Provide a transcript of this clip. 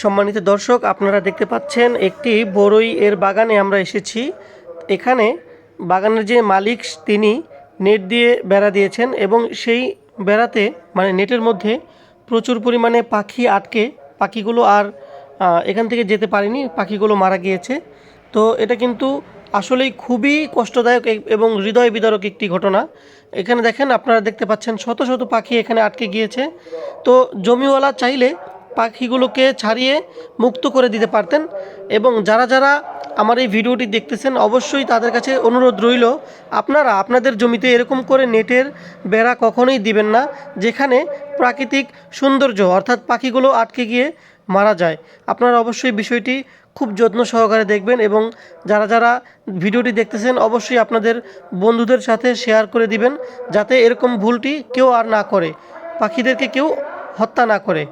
সম্মানিত দর্শক, আপনারা দেখতে পাচ্ছেন একটি বড়ই এর বাগানে আমরা এসেছি। এখানে বাগানের যে মালিক তিনি নেট দিয়ে বেড়া দিয়েছেন এবং সেই বেড়াতে মানে নেটের মধ্যে প্রচুর পরিমাণে পাখি আটকে, পাখিগুলো আর এখান থেকে যেতে পারেনি, পাখিগুলো মারা গিয়েছে। তো এটা কিন্তু আসলেই খুবই কষ্টদায়ক এবং হৃদয় বিদারক একটি ঘটনা। এখানে দেখেন, আপনারা দেখতে পাচ্ছেন শত শত পাখি এখানে আটকে গিয়েছে। তো জমিওয়ালা চাইলে পাখিগুলোকে ছাড়িয়ে মুক্ত করে দিতে পারতেন এবং যারা যারা আমার এই ভিডিওটি দেখতেছেন অবশ্যই তাদের কাছে অনুরোধ রইল, আপনারা আপনাদের জমিতে এরকম করে নেটের বেড়া কখনোই দিবেন না, যেখানে প্রাকৃতিক সৌন্দর্য অর্থাৎ পাখিগুলো আটকে গিয়ে মারা যায়। আপনারা অবশ্যই বিষয়টি খুব যত্ন সহকারে দেখবেন এবং যারা যারা ভিডিওটি দেখতেছেন অবশ্যই আপনাদের বন্ধুদের সাথে শেয়ার করে দিবেন, যাতে এরকম ভুলটি কেউ আর না করে, পাখিদেরকে কেউ হত্যা না করে।